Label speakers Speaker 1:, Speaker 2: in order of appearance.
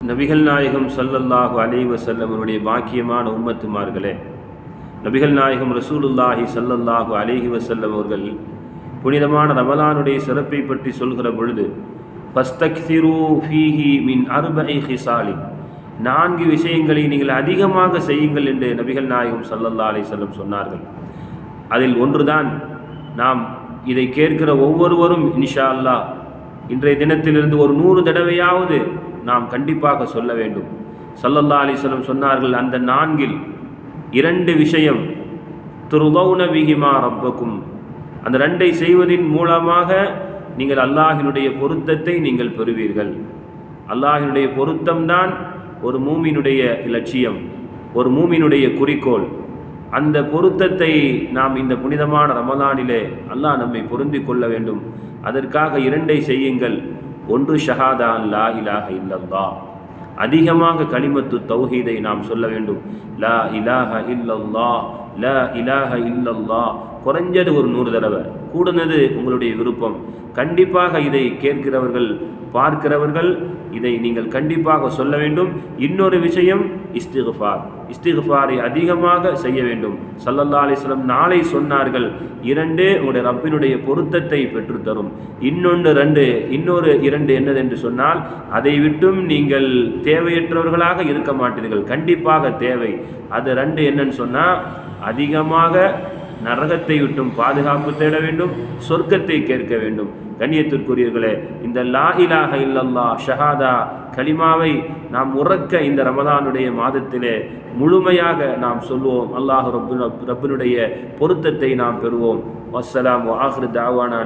Speaker 1: நபிகள் நாயகம் ஸல்லல்லாஹு அலைவ வஸல்லம் பாக்கியமான உம்மத்துமார்களே நபிகள் நாயகம் ரசூலுல்லாஹி சல்லல்லாஹு அலைஹி வஸல்லம் அவர்கள் புனிதமான ரமலானுடைய சிறப்பை பற்றி சொல்கிற பொழுது ஃபஸ்தக்திரு ஃபீஹி மின் அருபை ஹிசாலி நான்கு விஷயங்களை நீங்கள் அதிகமாக செய்யுங்கள் என்று நபிகள் நாயகம் சல்லல்லா அலி செல்லம் சொன்னார்கள். அதில் ஒன்றுதான் நாம் இதை கேட்கிற ஒவ்வொருவரும் இன்ஷா அல்லாஹ் இன்றைய தினத்திலிருந்து ஒரு நூறு தடவையாவது நாம் கண்டிப்பாக சொல்ல வேண்டும். சல்லல்லா அலிஸ்லம் சொன்னார்கள் அந்த நான்கில் இரண்டு விஷயம் துருதௌன விகிமா ரப்பக்கும். அந்த ரெண்டை செய்வதின் மூலமாக நீங்கள் அல்லாஹினுடைய பொருத்தத்தை நீங்கள் பெறுவீர்கள். அல்லாஹினுடைய பொருத்தம்தான் ஒரு மூமினுடைய லட்சியம் ஒரு மூமினுடைய குறிக்கோள். அந்த பொருத்தத்தை நாம் இந்த புனிதமான ரமலானிலே அல்லாஹ் நம்மை பொருந்தி கொள்ள வேண்டும். அதற்காக இரண்டை செய்யுங்கள். ஒன்று ஷஹாதா லா இலாஹ இல்லல்லா அதிகமாக கலிமத்து தௌஹீதை நாம் சொல்ல வேண்டும். லா இலாஹ இல்லல்லா லா இலாஹ இல்லல்லா குறைஞ்சது ஒரு நூறு தடவை. கூடுனது உங்களுடைய விருப்பம். கண்டிப்பாக இதை கேட்கிறவர்கள் பார்க்கிறவர்கள் இதை நீங்கள் கண்டிப்பாக சொல்ல வேண்டும். இன்னொரு விஷயம் இஸ்திகுஃபார். இஸ்திகுஃபாரை அதிகமாக செய்ய வேண்டும். சல்லல்லா அலிஸ்லம் நாளை சொன்னார்கள் இரண்டு உங்களுடைய ரப்பினுடைய பொருத்தத்தை பெற்றுத்தரும் இன்னொன்று ரெண்டு இன்னொரு இரண்டு என்னதென்று சொன்னால் அதை விட்டும் நீங்கள் தேவையற்றவர்களாக இருக்க மாட்டீர்கள். கண்டிப்பாக தேவை. அது ரெண்டு என்னன்னு சொன்னால் அதிகமாக நரகத்தை விட்டும் பாதுகாப்பு தேட வேண்டும் சொர்க்கத்தை கேட்க வேண்டும். கண்ணியத்திற்குரியவர்களே இந்த லா இலாஹ இல்லல்லா ஷஹாதா கலிமாவை நாம் உறக்க இந்த ரமதானுடைய மாதத்திலே முழுமையாக நாம் சொல்வோம். அல்லாஹ் ரப்பு ரப்பினுடைய பொருத்தத்தை நாம் பெறுவோம். வசலாம் ஆஹ்ரு தாவானா